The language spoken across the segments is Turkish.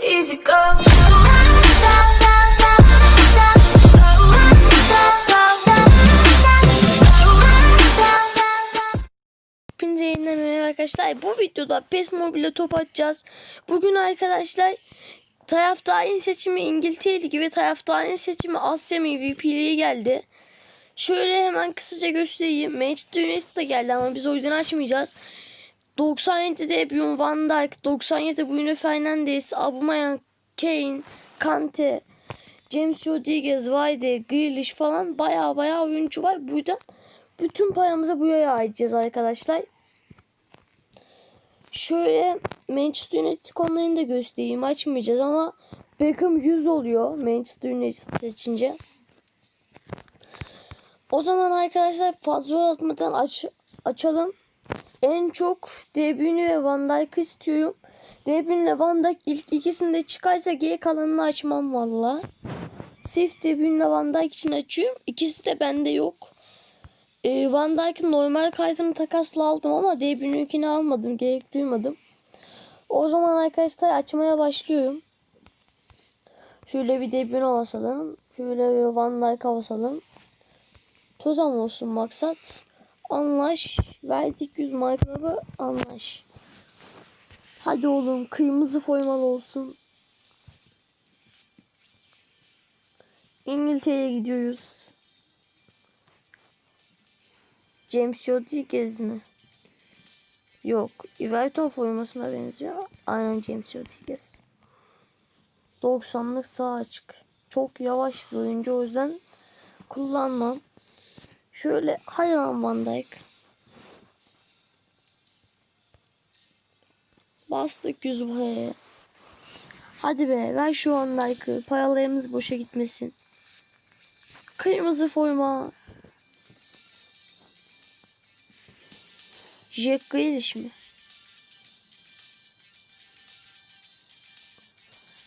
easy go. Arkadaşlar. Bu videoda PES Mobile top atacağız. Bugün arkadaşlar taraftarın seçimi İngiltere Ligi ve taraftarın seçimi Asya MVP'liği geldi. Şöyle hemen kısaca göstereyim. Manchester United da geldi ama biz o yüzden açmayacağız. 97'de Bjorn Van Dijk, 97'de Bruno Fernandes, Aubameyang, Kane, Kante, James Rodriguez, Vardy, Grealish falan baya baya oyuncu var. Buradan bütün paramızı buraya ayıracağız arkadaşlar. Şöyle Manchester United konularını da göstereyim. Açmayacağız ama Beckham 100 oluyor Manchester United seçince. O zaman arkadaşlar fazla atmadan aç, açalım. En çok De Bruyne ve Van Dijk'ı istiyorum. De Bruyne ve Van Dijk ilk ikisinde çıkarsa geri kalanını açmam valla. Sırf De Bruyne ve Van Dijk için açıyorum. İkisi de bende yok. Ee, Van Dijk'ın normal kaydını takasla aldım ama De Bruyne'ünkini almadım. Gerek duymadım. O zaman arkadaşlar açmaya başlıyorum. Şöyle bir De Bruyne basalım. Şöyle bir Van Dijk'a basalım. Tozam olsun maksat. Anlaş. Verdik 100 markaları anlaş. Hadi oğlum kırmızı formalı olsun. İngiltere'ye gidiyoruz. James Rodriguez mi? Yok. Everton formasına benziyor. Aynen James Rodriguez. 90'lık sağ açık. Çok yavaş bir oyuncu o yüzden kullanmam. Şöyle hadi lan Van Dijk. Bastık 100 paraya. Hadi be ver şu Van Dijk'ı. Paralarımız boşa gitmesin. Kırmızı forma. Jack Grealish mi?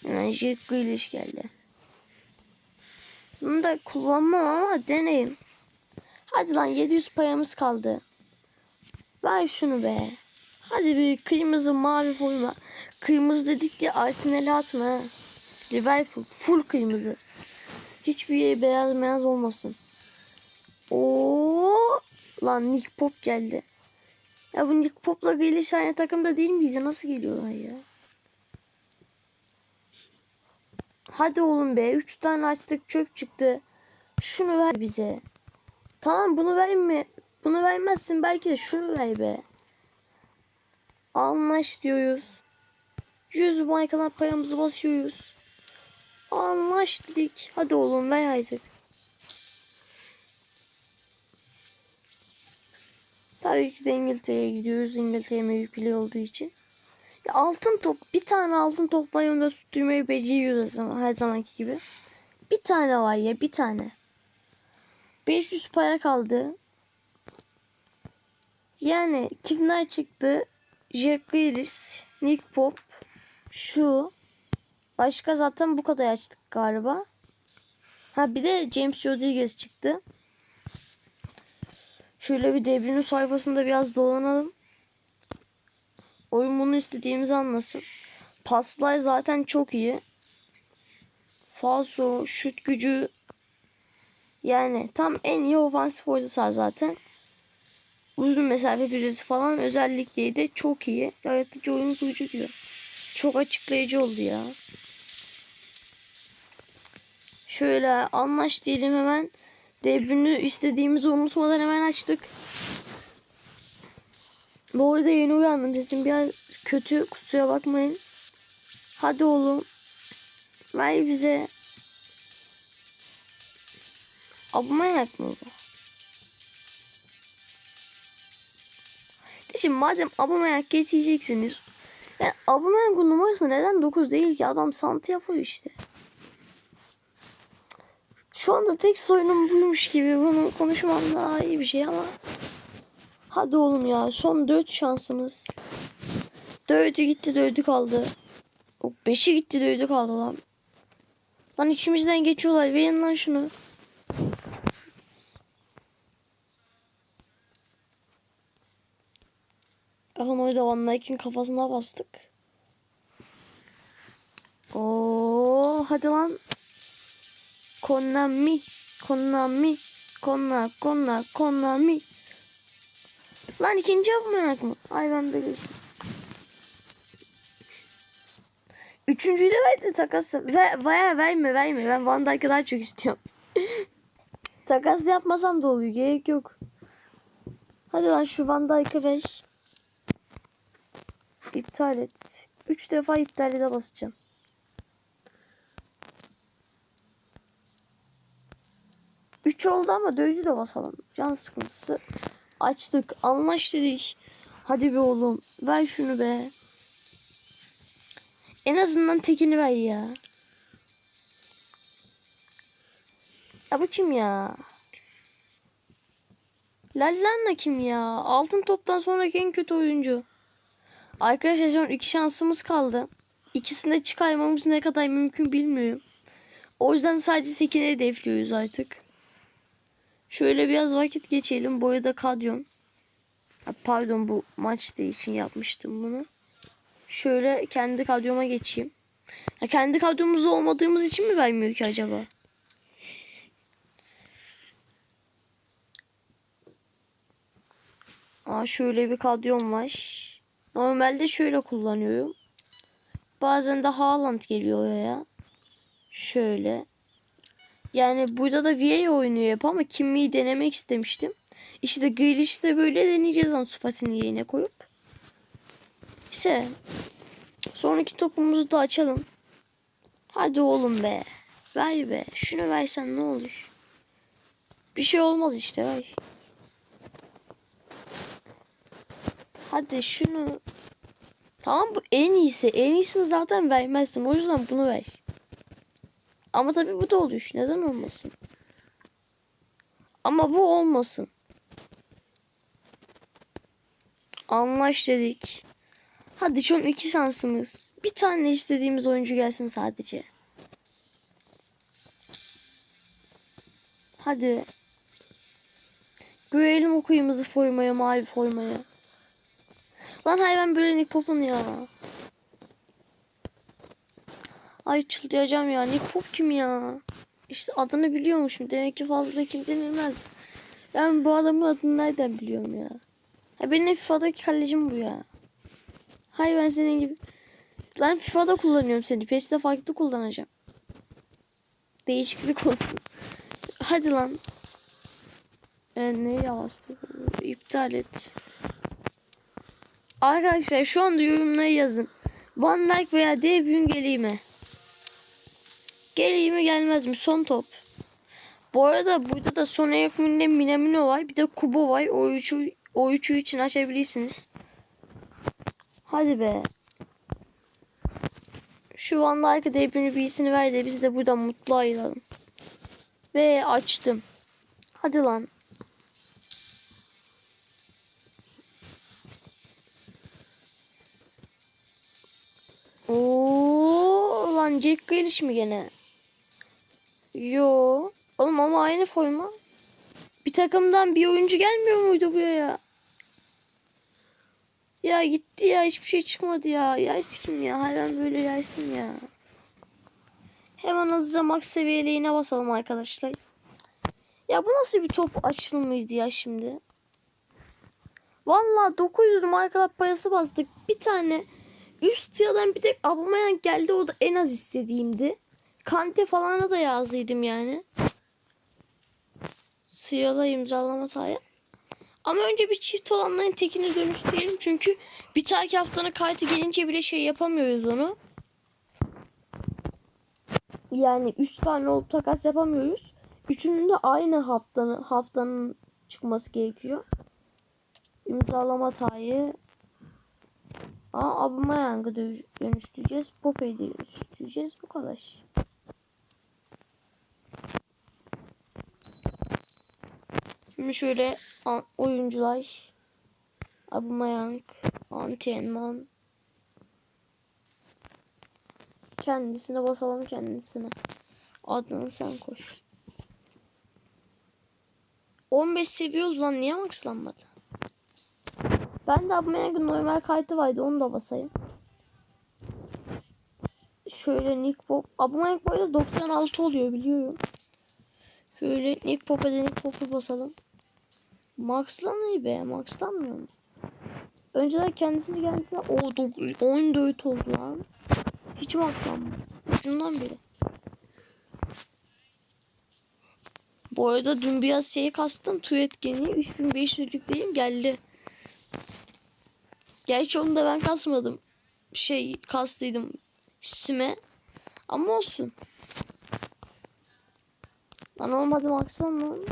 Yani Jack Grealish geldi. Bunu da kullanmam ama deneyim. Hadi lan 700 payamız kaldı. Ver şunu be. Hadi bir kırmızı mavi forma. Kırmızı dedik diye Arsenal'e atma ha. Liverpool full kırmızı. Hiçbir yeri beyaz beyaz olmasın. Oo lan Nick Pop geldi. Ya bu Nick Pop'la Grealish aynı takımda değil miydi? Nasıl geliyorlar ya? Hadi oğlum be. 3 tane açtık çöp çıktı. Şunu ver bize. Tamam bunu verme. Bunu vermezsin belki de şunu ver be. Anlaş diyoruz. 100 markadan paramızı basıyoruz. Anlaş dedik. Hadi oğlum ver artık. Tabii ki de İngiltere'ye gidiyoruz. İngiltere mevkili olduğu için. Ya altın top. Bir tane altın top var. Onu da tutturmayı beceriyoruz her zamanki gibi. Bir tane var ya. Bir tane. 500 para kaldı. Yani kimler çıktı? Jack Grealish, Nick Pop, şu. Başka zaten bu kadar açtık galiba. Ha bir de James Rodriguez çıktı. Şöyle bir debrinin sayfasında biraz dolanalım. Oyun bunu istediğimizi anlasın. Paslar zaten çok iyi. Falso, şut gücü yani tam en iyi ofansif oyuncular zaten. Uzun mesafe füzesi falan özellikle de çok iyi. Yaratıcı oyun kurucu diyor. Çok açıklayıcı oldu ya. Şöyle anlaş diyelim hemen. Devrini istediğimizi unutmadan hemen açtık. Bu arada yeni uyandım. Sesim biraz kötü. Kusura bakmayın. Hadi oğlum. Ver bize. Abumayak mı bu? Şimdi madem Abumayak geçeceksiniz. Yani Abumayak'ın numarası neden 9 değil ki? Adam Santiago işte. Şu anda tek soyunum buymuş gibi. Bunu konuşmam daha iyi bir şey ama. Hadi oğlum ya. Son 4 şansımız. 4'ü gitti 4'ü kaldı. 5'i gitti 4'ü kaldı lan. Lan içimizden geçiyorlar. Verin lan şunu. Bakın orada Van Dijk'in kafasına bastık. hadi lan. Konami. Konami. Konna konna Konami. Lan ikinci yapmayak mı? Ay ben böyle. Üçüncüyü de verdi takas. Ve, baya verme verme. Ben Van Dijk'ı daha çok istiyorum. takas yapmasam da oluyor. Gerek yok. Hadi lan şu Van Dijk'ı ver. İptal et. Üç defa iptal ede basacağım. Üç oldu ama dördü de basalım. Can sıkıntısı. Açtık. Anlaş dedik. Hadi be oğlum. Ver şunu be. En azından tekini ver ya. Ya bu kim ya? Lallana kim ya? Altın toptan sonraki en kötü oyuncu. Arkadaşlar son iki şansımız kaldı. İkisini de çıkarmamız ne kadar mümkün bilmiyorum. O yüzden sadece tekini hedefliyoruz artık. Şöyle biraz vakit geçelim. Bu arada kadyon. Pardon bu maç için yapmıştım bunu. Şöyle kendi kadyoma geçeyim. Ya kendi kadyomuzda olmadığımız için mi vermiyor ki acaba? Aa, şöyle bir kadyom var. Normalde şöyle kullanıyorum. Bazen de Haaland geliyor ya. Şöyle. Yani burada da VA oynuyor hep ama kimliği denemek istemiştim. İşte Grealish de böyle deneyeceğiz lan Sufat'ini yerine koyup. İşte sonraki topumuzu da açalım. Hadi oğlum be. Ver be. Şunu versen ne olur. Bir şey olmaz işte ver. Hadi şunu. Tamam bu en iyisi. En iyisini zaten vermezsin. O yüzden bunu ver. Ama tabii bu da oluyor. Neden olmasın? Ama bu olmasın. Anlaş dedik. Hadi son iki şansımız. Bir tane istediğimiz oyuncu gelsin sadece. Hadi. Görelim o kıyımızı formaya, mavi formaya. Lan hayvan böyle Nick Pop'un ya. Ay çıldıracağım ya. Nick Pop kim ya? İşte adını biliyormuşum. Demek ki fazla kim denilmez. Ben bu adamın adını nereden biliyorum ya? Ha benim FIFA'daki kalecim bu ya. Hay ben senin gibi. Lan FIFA'da kullanıyorum seni. PES'te farklı kullanacağım. Değişiklik olsun. Hadi lan. E, ne yavaştı? İptal et. Arkadaşlar şu anda yorumlara yazın. Van Dijk veya debün geleyim mi? Geleyim mi gelmez mi? Son top. Bu arada burada da son yakınında Minamino var. Bir de Kubo var. O üçü, o üçü için açabilirsiniz. Hadi be. Şu Van Dijk'ı debünü birisini ver de biz de buradan mutlu ayrılalım. Ve açtım. Hadi lan. Grealish mi gene? Yo. Oğlum ama aynı forma. Bir takımdan bir oyuncu gelmiyor muydu buraya? Ya gitti ya hiçbir şey çıkmadı ya. Yays kim ya? Hayvan böyle yaysın ya. Hemen hızlıca max seviyeliğine basalım arkadaşlar. Ya bu nasıl bir top açılımıydı ya şimdi? Vallahi 900 markalar parası bastık. Bir tane üst sıradan bir tek Aubameyang geldi. O da en az istediğimdi. Kante falana da yazdıydım yani. Sırala imzalama tarihi. Ama önce bir çift olanların tekini dönüştürelim. Çünkü bir tane haftanın kartı gelince bile şey yapamıyoruz onu. Yani 3 tane olup takas yapamıyoruz. Üçünün de aynı haftanın haftanın çıkması gerekiyor. İmzalama tarihi. Aa Aubameyang'ı dönüştüreceğiz. Pope'yi dönüştüreceğiz. Bu kadar. Şimdi şöyle oyuncular. Aubameyang, Antrenman. Kendisine basalım kendisine. Adını sen koş. 15 seviye oldu lan niye maxlanmadı? Ben de Aubameyang'ın normal kartı vardı onu da basayım. şöyle Nick Pop. Abone Nick Pop'da 96 oluyor biliyorum. Şöyle Nick Pop'a da Nick Pop'u basalım. Max'la ne be? Max'lanmıyor mu? Önceden kendisini kendisine o 14 oldu lan. Hiç maxlanmadı. Ucundan beri. Bu arada dün biraz şeyi kastım. Tu etkeni 3500'lükteyim geldi. Gerçi onu da ben kasmadım. Şey kastıydım sime. Ama olsun. Lan olmadı maksam lan.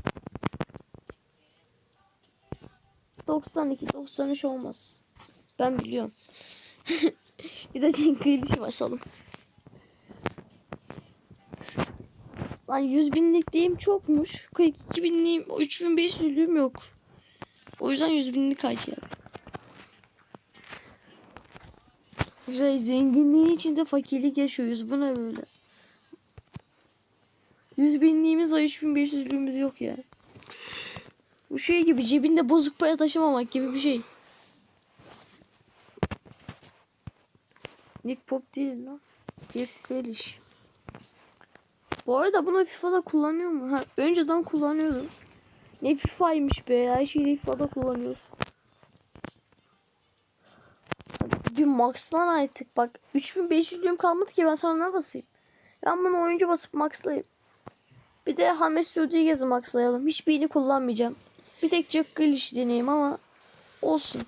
92 93 olmaz. Ben biliyorum. bir de Cenk Kıyılış'ı basalım. Lan 100 binlik diyeyim çokmuş. 42 binliğim, 3500'lüğüm yok. O yüzden 100 binlik harcayalım. Güzel zenginliğin içinde fakirlik yaşıyoruz. Bu ne böyle? 100 binliğimiz var 3500'lüğümüz yok ya. Bu şey gibi cebinde bozuk para taşımamak gibi bir şey. Nick Pop değil lan. Jack Grealish. Bu arada bunu FIFA'da kullanıyor mu? Ha, önceden kullanıyordum. Ne FIFA'ymış be. Her şeyi FIFA'da kullanıyoruz. Bir maxlan artık. Bak 3500'lüğüm kalmadı ki ben sana ne basayım. Ben bunu oyuncu basıp maxlayayım. Bir de James Rodriguez'i maxlayalım. Hiçbirini kullanmayacağım. Bir tek Jack Grealish deneyeyim ama olsun.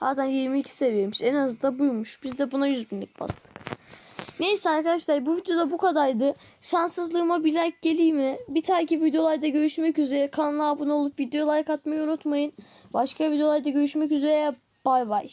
Zaten 22 seviyemiş. En azı da buymuş. Biz de buna 100 binlik bastık. Neyse arkadaşlar bu videoda bu kadardı. Şanssızlığıma bir like geleyim mi? Bir takip videolarda görüşmek üzere. Kanala abone olup video like atmayı unutmayın. Başka videolarda görüşmek üzere. Bay bay.